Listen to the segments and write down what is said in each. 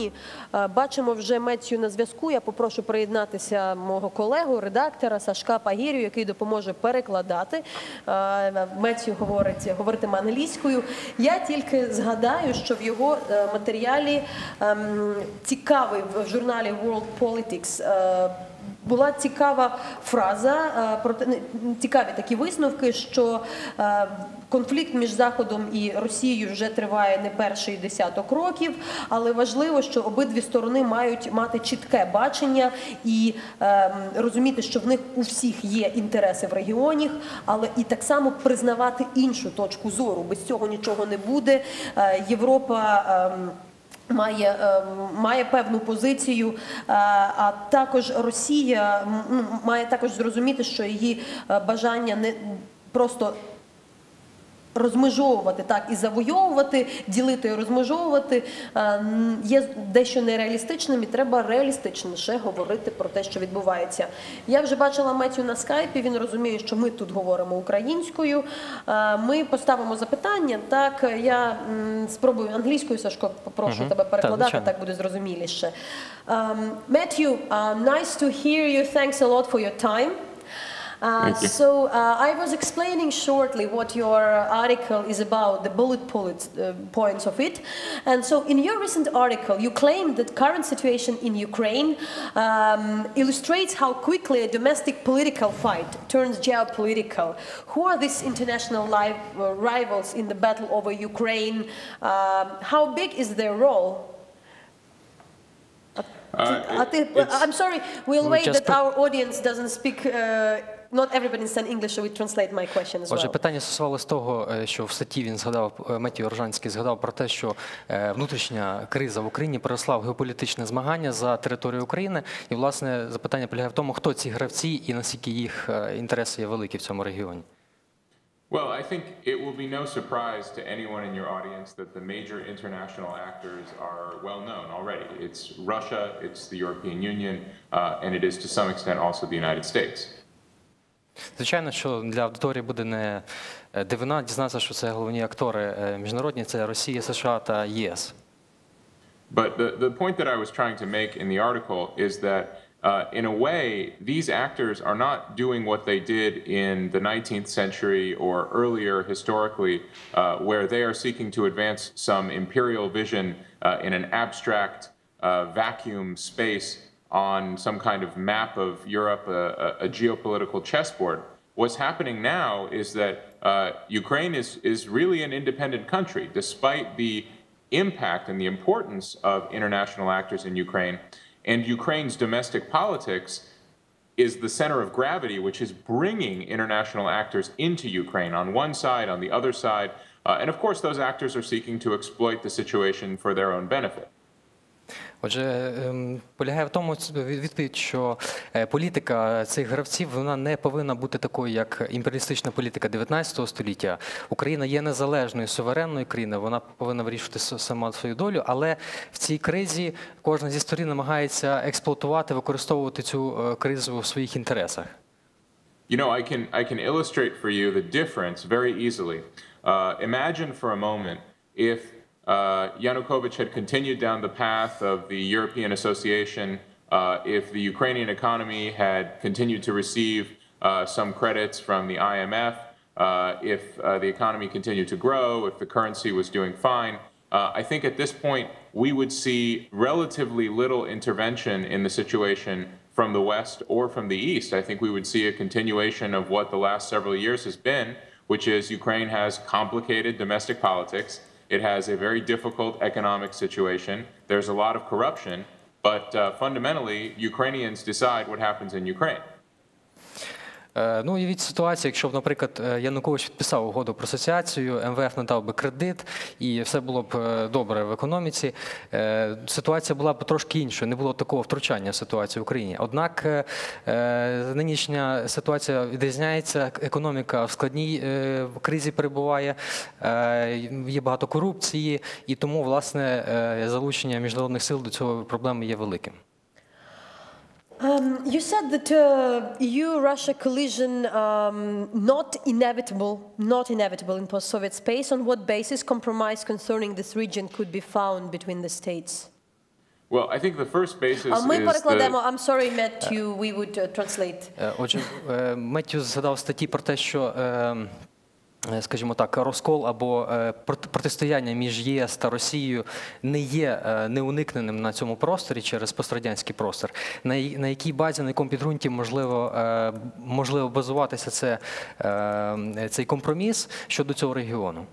Україні. Е, Бачимо вже Мецію на зв'язку. Я попрошу приєднатися мого колегу, редактора Сашка Пагірю, який допоможе перекладати. Мецію Меттю говорить, говоритиме англійською. Я тільки згадаю, що в його е, матеріалі ем, цікавий в журналі World Politics. Була цікава фраза е, про не, цікаві такі висновки, що е, конфлікт між Заходом і Росією вже триває не перший десяток років, але важливо, що обидві сторони мають мати чітке бачення і е, розуміти, що в них у всіх є інтереси в регіоні, але і так само признавати іншу точку зору. Без цього нічого не буде. Європа. Має, е, має певну позицію, е, а також Росія має також зрозуміти, що її е, бажання не просто розмежовувати так і завойовувати, ділити і розмежовувати е, є дещо нереалістичним, і треба реалістичніше говорити про те, що відбувається. Я вже бачила Меттю на скайпі. Він розуміє, що ми тут говоримо українською. Е, Ми поставимо запитання. Так я спробую англійською. Сашко, попрошу тебе перекладати. звичайно. Так буде зрозуміліше. Um, Matthew, uh, nice to hear you. Thanks a lot for your time. Uh, so uh, I was explaining shortly what your article is about, the bullet points, uh, points of it. And so in your recent article, you claim that current situation in Ukraine um, illustrates how quickly a domestic political fight turns geopolitical. Who are these international uh, rivals in the battle over Ukraine? Um, how big is their role? Uh, think, I'm sorry, we'll We wait that our audience doesn't speak, uh, not everybody understands English, so we translate my question as well. Отже, питання стосувалося того, е, що в статті він згадав е, Метій Оржанський згадав про те, що е, внутрішня криза в Україні переросла в геополітичне змагання за територію України. І власне запитання полягає в тому, хто ці гравці і наскільки їх е, інтереси є великі в цьому регіоні. Well, I think it will be no surprise to anyone in your audience that the major international actors are well known already. It's Russia, it's the European Union, uh, and it is to some extent also the United States. Звичайно, що для аудиторії буде не е, дивина дізнатися, що це головні актори е, міжнародні це Росія, США та ЄС. But the, the point that I was trying to make in the article is that, uh, in a way, these actors are not doing what they did in the 19th century or earlier historically, uh, where they are seeking to advance some imperial vision uh, in an abstract uh, vacuum space on some kind of map of Europe, a, a, geopolitical chessboard. What's happening now is that uh, Ukraine is, is really an independent country, despite the impact and the importance of international actors in Ukraine. And Ukraine's domestic politics is the center of gravity, which is bringing international actors into Ukraine on one side, on the other side. Uh, and of course, those actors are seeking to exploit the situation for their own benefit. Отже, ем, полягає в тому відповідь, що е, політика цих гравців вона не повинна бути такою, як імперіалістична політика 19 століття. Україна є незалежною суверенною країною, вона повинна вирішувати сама свою долю. Але в цій кризі кожна зі сторін намагається експлуатувати, використовувати цю е, кризу у своїх інтересах. You know, I can I can illustrate for you the difference very easily. Uh, imagine for a moment if uh, Yanukovych had continued down the path of the European association, uh, if the Ukrainian economy had continued to receive uh, some credits from the IMF, uh, if uh, the economy continued to grow, if the currency was doing fine. Uh, I think at this point we would see relatively little intervention in the situation from the West or from the East. I think we would see a continuation of what the last several years has been, which is Ukraine has complicated domestic politics. It has a very difficult economic situation. There's a lot of corruption, but uh, fundamentally, Ukrainians decide what happens in Ukraine. Е, Ну, уявіть ситуацію, якщо б, наприклад, е, Янукович підписав угоду про асоціацію, МВФ надав би кредит, і все було б е, добре в економіці. Ситуація була б трошки іншою, не було такого втручання в ситуацію в Україні. Однак нинішня ситуація відрізняється, економіка в складній кризі перебуває, є багато корупції, і тому, власне, залучення міжнародних сил до цього проблеми є великим. Um, you said that uh, EU-Russia collision um, not inevitable, not inevitable in post-Soviet space. On what basis compromise concerning this region could be found between the states? Well, I think the first basis А ми is перекладемо the, I'm sorry, Matthew, we would uh, translate. Е, Отже, е, Меттю згадав статті про те, що. е, Скажімо так, розкол або е, протистояння між ЄС та Росією не є е, неуникненим на цьому просторі через пострадянський простір. На, якій базі, на якому підґрунті можливо, можливо базуватися це, цей компроміс щодо цього регіону?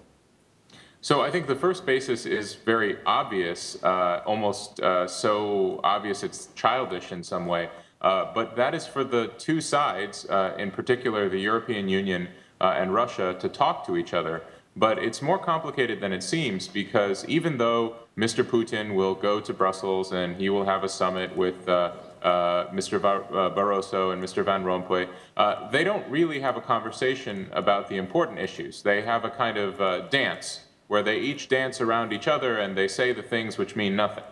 So I think the first basis is very obvious, uh, almost uh, so obvious it's childish in some way. Uh, but that is for the two sides, uh, in particular the European Union uh, and Russia, to talk to each other. But it's more complicated than it seems because even though Mr. Putin will go to Brussels and he will have a summit with uh, uh, Mr. Bar- uh, Barroso and Mr. Van Rompuy, uh, they don't really have a conversation about the important issues. They have a kind of uh, dance where they each dance around each other and they say the things which mean nothing.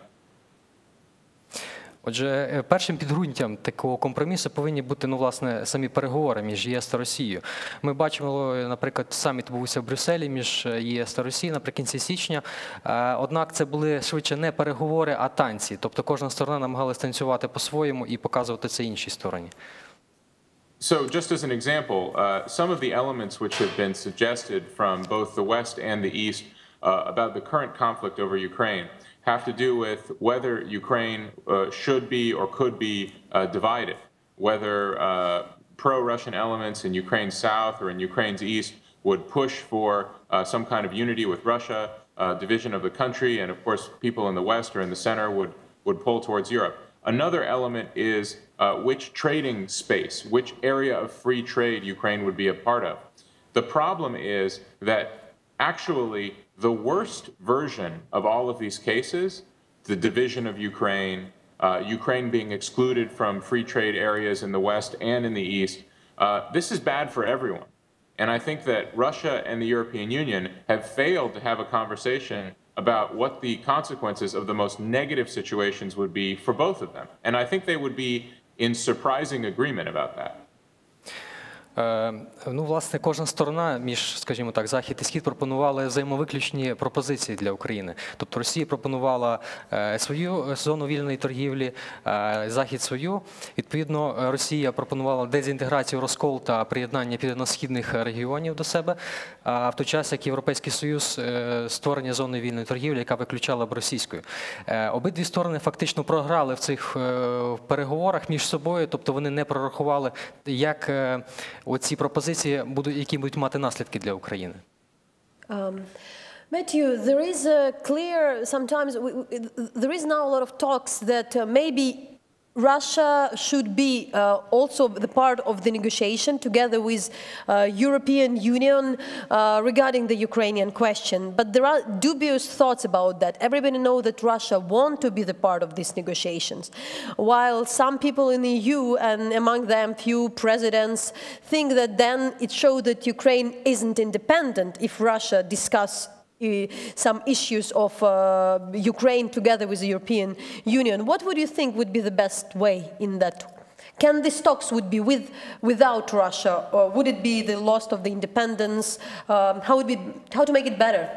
Отже, е, першим підґрунтям такого компромісу повинні бути ну, власне, самі переговори між ЄС та Росією. Ми бачимо, е, наприклад, саміт відбувся в Брюсселі між е, ЄС та Росією наприкінці січня. Однак це були швидше не переговори, а танці. Тобто кожна сторона намагалась танцювати по-своєму і показувати це іншій стороні. So, just as an example, uh, some of the elements which have been suggested from both the West and the East uh, about the current conflict over Ukraine have to do with whether Ukraine uh, should be or could be uh, divided, whether uh, pro Russian elements in Ukraine's south or in Ukraine's east would push for uh, some kind of unity with Russia, uh, division of the country, and of course, people in the west or in the center would, would pull towards Europe. Another element is uh, which trading space, which area of free trade Ukraine would be a part of. The problem is that actually the worst version of all of these cases, the division of Ukraine, uh, Ukraine being excluded from free trade areas in the West and in the East, uh, this is bad for everyone. And I think that Russia and the European Union have failed to have a conversation about what the consequences of the most negative situations would be for both of them. And I think they would be in surprising agreement about that. Е, Ну, власне, кожна сторона між, скажімо так, захід і схід пропонували взаємовиключні пропозиції для України. Тобто Росія пропонувала е, свою зону вільної торгівлі, е, захід свою. Відповідно, е, Росія пропонувала дезінтеграцію розкол та приєднання південно-східних регіонів до себе. А в той час як Європейський Союз е, створення зони вільної торгівлі, яка виключала б російською. Е, Обидві сторони фактично програли в цих е, переговорах між собою, тобто вони не прорахували, як е, оці пропозиції будуть, які будуть мати наслідки для України. Um, Matthew, there is a clear, sometimes, we, there is now a lot of talks that uh, maybe Russia should be uh, also the part of the negotiation together with uh, European Union uh, regarding the Ukrainian question. But there are dubious thoughts about that. Everybody knows that Russia want to be the part of these negotiations, while some people in the EU and among them few presidents think that then it shows that Ukraine isn't independent if Russia discuss some issues of uh, Ukraine together with the European Union. What would you think would be the best way in that? Can these talks would be with, without Russia, or would it be the loss of the independence? Um, how would be, how to make it better?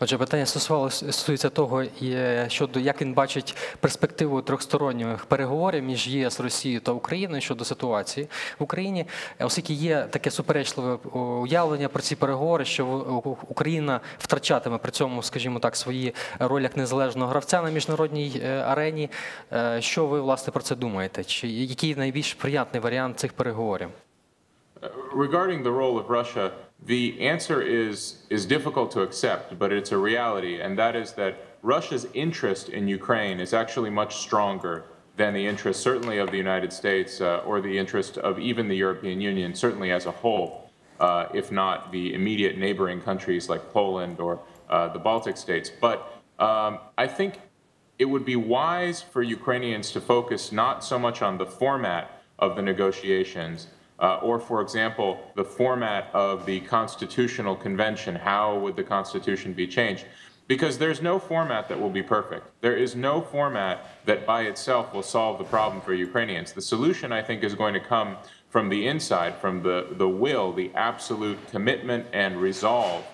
Отже, питання стосується того, е, щодо як він бачить перспективу трьохсторонніх переговорів між ЄС, Росією та Україною щодо ситуації в Україні, Е, оскільки є таке суперечливе уявлення про ці переговори, що Україна втрачатиме при цьому, скажімо так, свої роль як незалежного гравця на міжнародній е, арені. Е, Що ви власне про це думаєте? Чи який найбільш приятний варіант цих переговорів? Regarding the role of Russia, the answer is, is difficult to accept, but it's a reality, and that is that Russia's interest in Ukraine is actually much stronger than the interest, certainly, of the United States uh, or the interest of even the European Union, certainly as a whole, uh, if not the immediate neighboring countries like Poland or uh, the Baltic states. But um, I think it would be wise for Ukrainians to focus not so much on the format of the negotiations, uh, or, for example, the format of the constitutional convention. How would the constitution be changed? Because there's no format that will be perfect. There is no format that by itself will solve the problem for Ukrainians. The solution, I think, is going to come from the inside, from the, the will, the absolute commitment and resolve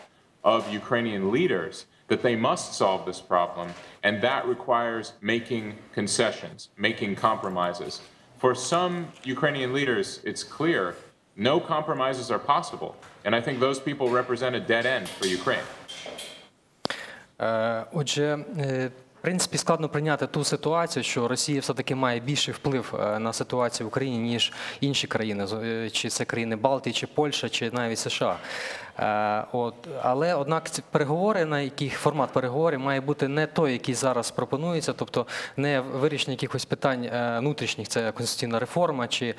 of Ukrainian leaders that they must solve this problem, and that requires making concessions, making compromises. For some Ukrainian leaders, it's clear no compromises are possible. And I think those people represent a dead end for Ukraine. Е, Отже, е, в принципі, складно прийняти ту ситуацію, що Росія все-таки має більший вплив е, на ситуацію в Україні, ніж інші країни, е, чи це країни Балтії, чи Польща, чи навіть США. Е, От, але однак ці переговори, на яких формат переговорів має бути не той, який зараз пропонується, тобто не вирішення якихось питань внутрішніх, це конституційна реформа чи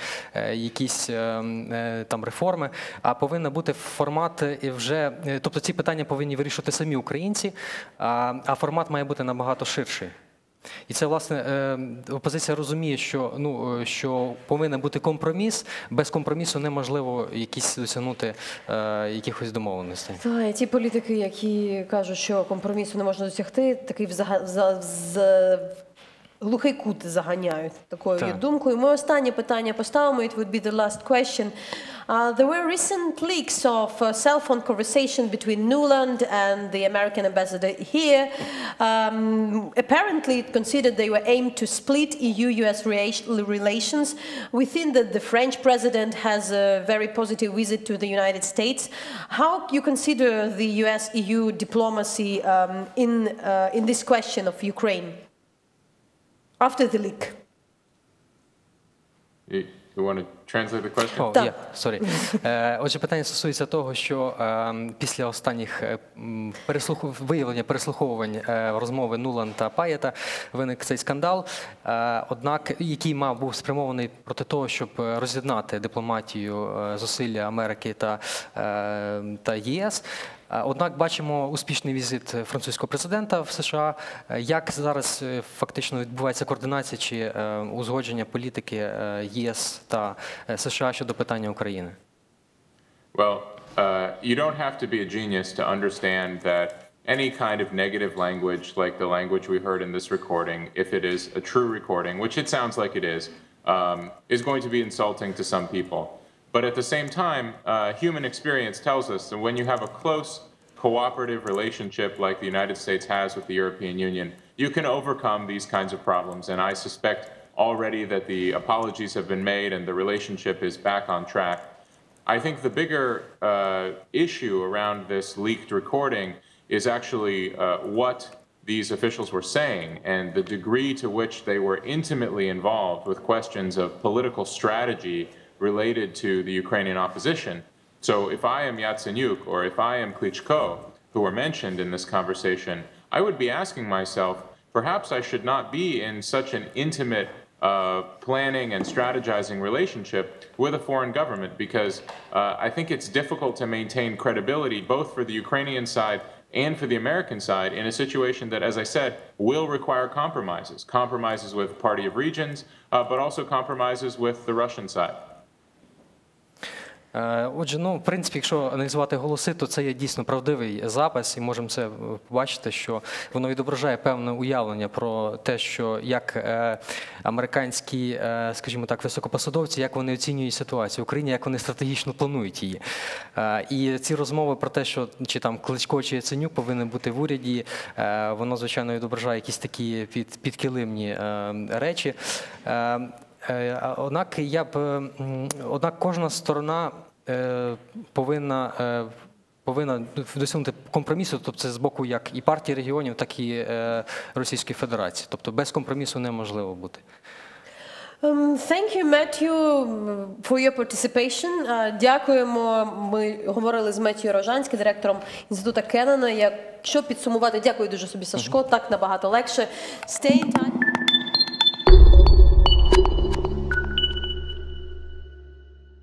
якісь е, м, е, там реформи, а повинен бути формат і вже, тобто ці питання повинні вирішувати самі українці, а формат має бути набагато ширший. І це власне е, опозиція розуміє, що ну е, що повинен бути компроміс. Без компромісу неможливо якісь досягнути е, якихось домовленостей. Та ті політики, які кажуть, що компромісу не можна досягти, такий взагалі за, за, глухий кут заганяють такою Так. думкою. Ми останнє питання поставимо. It would be the last question. Uh, there were recent leaks of uh, cell phone conversation between Nuland and the American ambassador here. Um, apparently, it considered they were aimed to split E EU-US relations. Within that, the French president has a very positive visit to the United States. How you consider the US-EU diplomacy um, in uh, in this question of Ukraine After the leak? You, you want to translate the question? О, Так. sorry. Е, Отже, питання стосується того, що е, після останніх е, м, переслуху... виявлення переслуховувань е, розмови Нулан та Паєта виник цей скандал, е, однак який мав був спрямований проти того, щоб е, роз'єднати дипломатію е, зусилля Америки та, е, та ЄС. Е, Однак бачимо успішний візит французького президента в США. Е, Як зараз е, фактично відбувається координація чи е, узгодження політики е, ЄС та е, США щодо питання України? Well, uh, you don't have to be a genius to understand that any kind of negative language, like the language we heard in this recording, if it is a true recording, which it sounds like it is, um, is going to be insulting to some people. But at the same time, uh, human experience tells us that when you have a close, cooperative relationship like the United States has with the European Union, you can overcome these kinds of problems. And I suspect already that the apologies have been made and the relationship is back on track. I think the bigger uh, issue around this leaked recording is actually uh, what these officials were saying and the degree to which they were intimately involved with questions of political strategy related to the Ukrainian opposition. So if I am Yatsenyuk or if I am Klitschko, who were mentioned in this conversation, I would be asking myself, perhaps I should not be in such an intimate uh, planning and strategizing relationship with a foreign government because uh, I think it's difficult to maintain credibility both for the Ukrainian side and for the American side in a situation that, as I said, will require compromises compromises with Party of Regions, uh, but also compromises with the Russian side. Е, Отже, ну в принципі, якщо аналізувати голоси, то це є дійсно правдивий запис, і можемо це побачити, що воно відображає певне уявлення про те, що як е, американські, е, скажімо так, високопосадовці, як вони оцінюють ситуацію в Україні, як вони стратегічно планують її. І ці розмови про те, що чи там Кличко чи Яценюк повинен бути в уряді, воно звичайно відображає якісь такі під, підкилимні речі. Е, Однак я б однак кожна сторона е, повинна. е, Повинна досягнути компромісу, тобто це з боку як і партії регіонів, так і Російської Федерації. Тобто без компромісу неможливо бути. Um, thank you, Matthew, for your participation. Uh, дякуємо. Ми говорили з Меттію Рожанським, директором інституту Кеннона. Якщо підсумувати, дякую дуже собі, Сашко. Так набагато легше. Stay in touch.